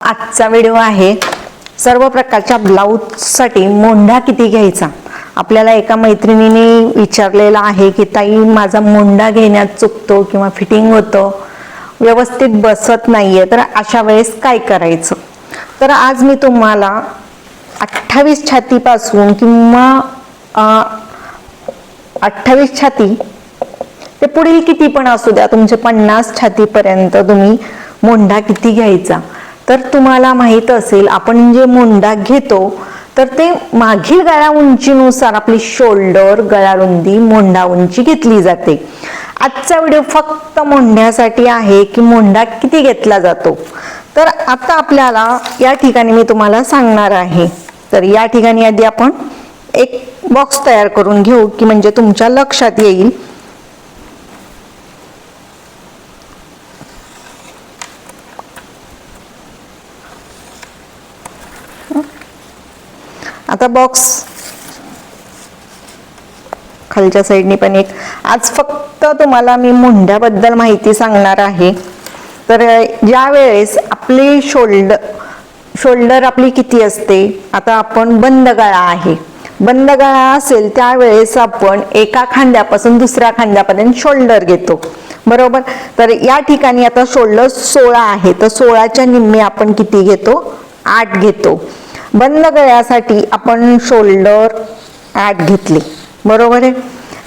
आजचा व्हिडिओ आहे सर्व प्रकारच्या ब्लाऊजसाठी मोंढा किती घ्यायचा? आपल्याला एका मैत्रिणीने विचारलेलं आहे की ताई माझा मोंढा घेण्यात चुकतो किंवा फिटिंग होतं व्यवस्थित बसत नाहीये तर अशा वेळेस काय करायचं? तर आज मी तुम्हाला अठ्ठावीस छातीपासून किंवा अठ्ठावीस छाती ते पुढील किती पण असू द्या तुमचे पन्नास छातीपर्यंत तुम्ही मोंढा किती घ्यायचा? तर तुम्हाला माहीत असेल आपण जे मुंडा घेतो तर ते मागील गळा उंचीनुसार आपली शोल्डर गळा रुंदी मोंढा उंची घेतली जाते. आजचा व्हिडिओ फक्त मोंढ्यासाठी आहे की मोंढा किती घेतला जातो? तर आता आपल्याला या ठिकाणी मी तुम्हाला सांगणार आहे. तर या ठिकाणी आधी आपण एक बॉक्स तयार करून घेऊ की म्हणजे तुमच्या लक्षात येईल. आता बॉक्स खालच्या साईडने पण एक. आज फक्त तुम्हाला मी मुंड्याबद्दल माहिती सांगणार आहे. तर ज्या वेळेस आपली शोल्डर शोल्डर आपली किती असते आता आपण बंद गळा आहे. बंद गळा असेल त्यावेळेस आपण एका खांद्यापासून दुसऱ्या खांद्यापर्यंत शोल्डर घेतो. बरोबर? तर या ठिकाणी आता शोल्डर सोळा आहे. तर सोळाच्या निम्मे आपण किती घेतो? आठ घेतो. बंद गळ्यासाठी आपण शोल्डर आठ घेतली. बरोबर आहे?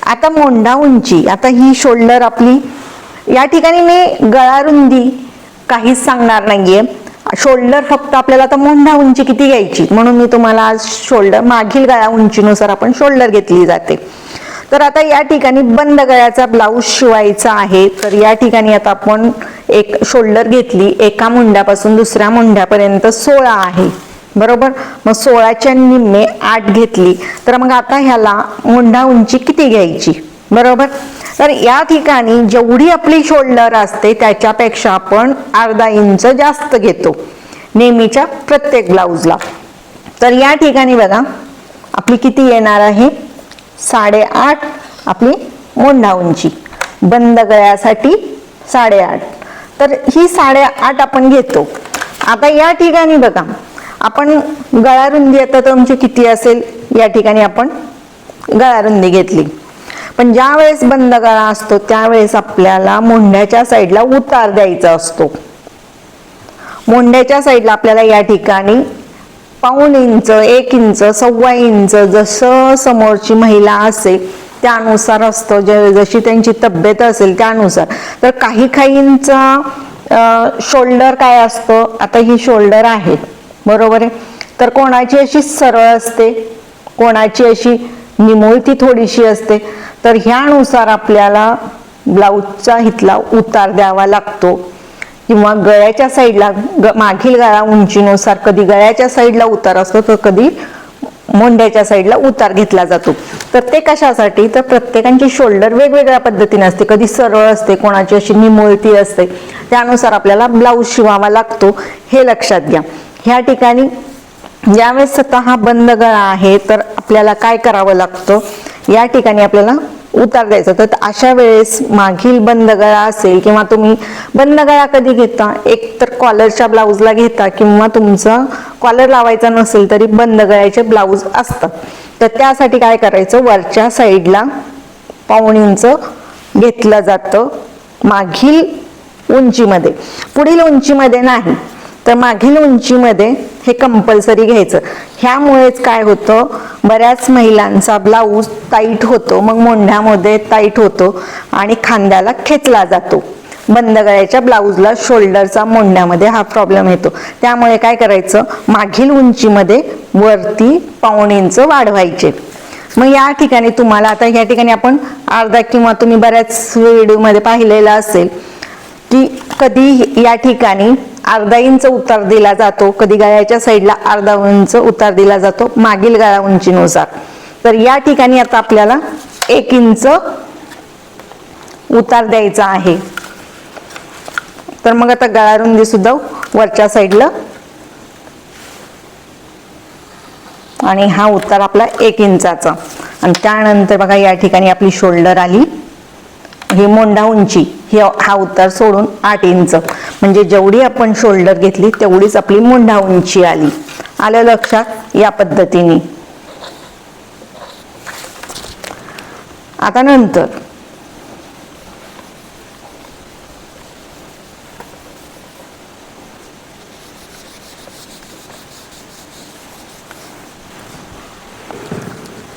आता मोंढा उंची आता ही शोल्डर आपली या ठिकाणी मी गळा रुंदी काहीच सांगणार नाहीये. शोल्डर फक्त आपल्याला आता मोंढा उंची किती घ्यायची? म्हणून मी तुम्हाला आज शोल्डर मागील गळा उंचीनुसार आपण शोल्डर घेतली जाते. तर आता या ठिकाणी बंद गळ्याचा ब्लाऊज शिवायचा आहे. तर या ठिकाणी आता आपण एक शोल्डर घेतली. एका मुंड्यापासून दुसऱ्या मुंड्यापर्यंत सोळा आहे. बरोबर? मग सोळाच्या निम्मे आठ घेतली. तर मग आता ह्याला मुंडा उंची किती घ्यायची? बरोबर? तर या ठिकाणी जेवढी आपली शोल्डर असते त्याच्यापेक्षा आपण अर्धा इंच जास्त घेतो. नेहमीच्या प्रत्येक ब्लाऊजला. तर या ठिकाणी बघा आपली किती येणार आहे? साडेआठ आपली मोंढा उंची. बंद गळ्यासाठी साडेआठ. तर ही साडेआठ आपण घेतो. आता या ठिकाणी बघा आपण गळारुंदी आता तुमची किती असेल? या ठिकाणी आपण गळारुंदी घेतली. पण ज्या वेळेस बंद गळा असतो त्यावेळेस आपल्याला मोंढ्याच्या साईडला उतार द्यायचा असतो. मोंढ्याच्या साईडला आपल्याला या ठिकाणी पाऊण इंच एक इंच सव्वा इंच जसं समोरची महिला असेल त्यानुसार असतं. जे जशी त्यांची तब्येत असेल त्यानुसार. तर काही काहींचा शोल्डर काय असतं? आता ही शोल्डर आहे. बरोबर आहे? तर कोणाची अशी सरळ असते? कोणाची अशी निमुळती थोडीशी असते? तर ह्यानुसार आपल्याला ब्लाऊजचा हितला उतार द्यावा लागतो. किंवा गळ्याच्या साईडला ग मागील गळा उंचीनुसार कधी गळ्याच्या साईडला उतार असतो तर कधी मोंड्याच्या साईडला उतार घेतला जातो. तर ते कशासाठी? तर प्रत्येकांची शोल्डर वेगवेगळ्या पद्धतीने असते. कधी सरळ असते कोणाची अशी निमुळती असते त्यानुसार आपल्याला ब्लाऊज शिवावा लागतो. हे लक्षात घ्या. ह्या ठिकाणी ज्यावेळेस स्वतः हा बंद गळा आहे तर आपल्याला काय करावं लागतं? या ठिकाणी आपल्याला उतार द्यायचा. तर अशा वेळेस मागील बंद गळा असेल किंवा तुम्ही बंद गळा कधी घेता? एक तर कॉलरच्या ब्लाऊजला घेता किंवा तुमचा कॉलर लावायचा नसेल तरी बंद गळ्याचे ब्लाऊज असतात. तर त्यासाठी काय करायचं? वरच्या साईडला पाऊण इंच घेतलं जातं मागील उंचीमध्ये. पुढील उंचीमध्ये नाही. तर मागील उंचीमध्ये हे कंपल्सरी घ्यायचं. ह्यामुळेच काय होतं? बऱ्याच महिलांचा ब्लाऊज टाईट होतो मग मोंढ्यामध्ये टाईट होतो आणि खांद्याला खेचला जातो. बंद गळ्याच्या ब्लाऊजला शोल्डरचा मोंढ्यामध्ये हा प्रॉब्लेम येतो. त्यामुळे काय करायचं? मागील उंचीमध्ये वरती पाऊण इंच वाढवायचे. मग या ठिकाणी तुम्हाला आता या ठिकाणी आपण अर्धा किंवा तुम्ही बऱ्याच व्हिडिओमध्ये पाहिलेला असेल की कधी या ठिकाणी अर्धा इंच उतार दिला जातो. कधी गळ्याच्या साईडला अर्धा इंच उतार दिला जातो. मागील गळा उंचीनुसार. तर या ठिकाणी आता आपल्याला एक इंच उतार द्यायचा आहे. तर मग आता गळा रुंदी सुद्धा वरच्या साईडला. आणि हा उतार आपला एक इंचाचा. आणि त्यानंतर बघा या ठिकाणी आपली शोल्डर आली. ही मोंढा उंची ही हा उतार सोडून आठ इंच. म्हणजे जेवढी आपण शोल्डर घेतली तेवढीच आपली मोंढा उंची आली. आलं लक्षात? या पद्धतीने. आता नंतर.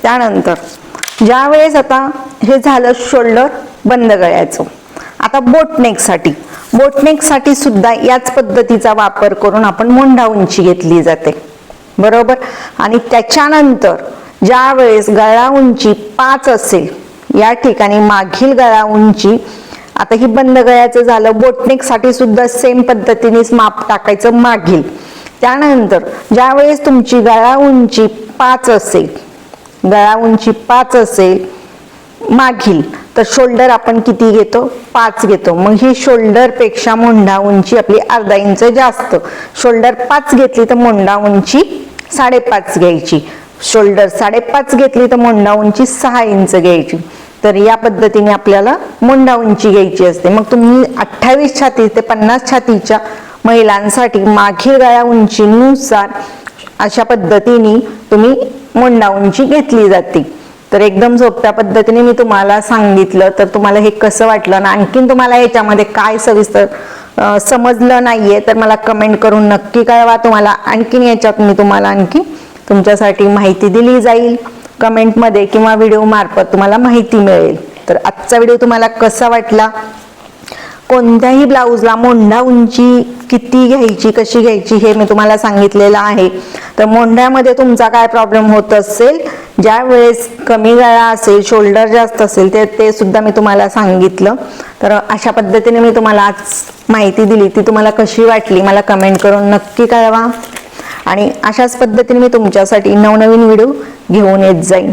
त्यानंतर ज्या वेळेस आता हे झालं शोल्डर बंद गळ्याचं आता बोटनेकसाठी. बोटनेकसाठी सुद्धा याच पद्धतीचा वापर करून आपण मोंढा उंची घेतली जाते. बरोबर? आणि त्याच्यानंतर ज्या वेळेस गळा उंची पाच असेल या ठिकाणी मागील गळा उंची आता ही बंद गळ्याचं झालं बोटनेकसाठी सुद्धा सेम पद्धतीनेच माप टाकायचं मागील. त्यानंतर ज्या वेळेस तुमची गळा उंची पाच असेल गळा उंची पाच असेल मागील तर शोल्डर आपण किती घेतो? पाच घेतो. मग ही शोल्डरपेक्षा मोंढा उंची आपली अर्धा इंच जास्त. शोल्डर पाच घेतली तर मोंढा उंची साडेपाच घ्यायची. शोल्डर साडेपाच घेतली तर मोंढा उंची सहा इंच घ्यायची. तर या पद्धतीने आपल्याला मोंढा उंची घ्यायची असते. मग तुम्ही अठ्ठावीस छाती ते पन्नास छातीच्या महिलांसाठी मागील गळ्या उंचीनुसार अशा पद्धतीने तुम्ही मोंढा उंची घेतली जाते. तर एकदम सोप्या पद्धतीने मी तुम्हाला सांगितलं तर तुम्हाला हे कसं वाटलं ना आणखीन तुम्हाला याच्यामध्ये काय सविस्तर समजलं नाहीये तर मला कमेंट करून नक्की कळवा तुम्हाला. आणखीन याच्यात मी तुम्हाला आणखी तुमच्यासाठी माहिती दिली जाईल. कमेंटमध्ये किंवा व्हिडिओ मार्फत तुम्हाला माहिती मिळेल. तर आजचा व्हिडिओ तुम्हाला कसा वाटला? कोणत्याही ब्लाऊजला मोंढा उंची किती घ्यायची कशी घ्यायची हे मी तुम्हाला सांगितलेलं आहे. तर मोंढ्यामध्ये तुमचा काय प्रॉब्लेम होत असेल? ज्या वेळेस कमी गळा असेल शोल्डर जास्त असेल ते ते सुद्धा मी तुम्हाला सांगितलं. तर अशा पद्धतीने मी तुम्हाला आज माहिती दिली. ती तुम्हाला कशी वाटली मला कमेंट करून नक्की कळवा. आणि अशाच पद्धतीने मी तुमच्यासाठी नवनवीन व्हिडिओ घेऊन येत जाईन.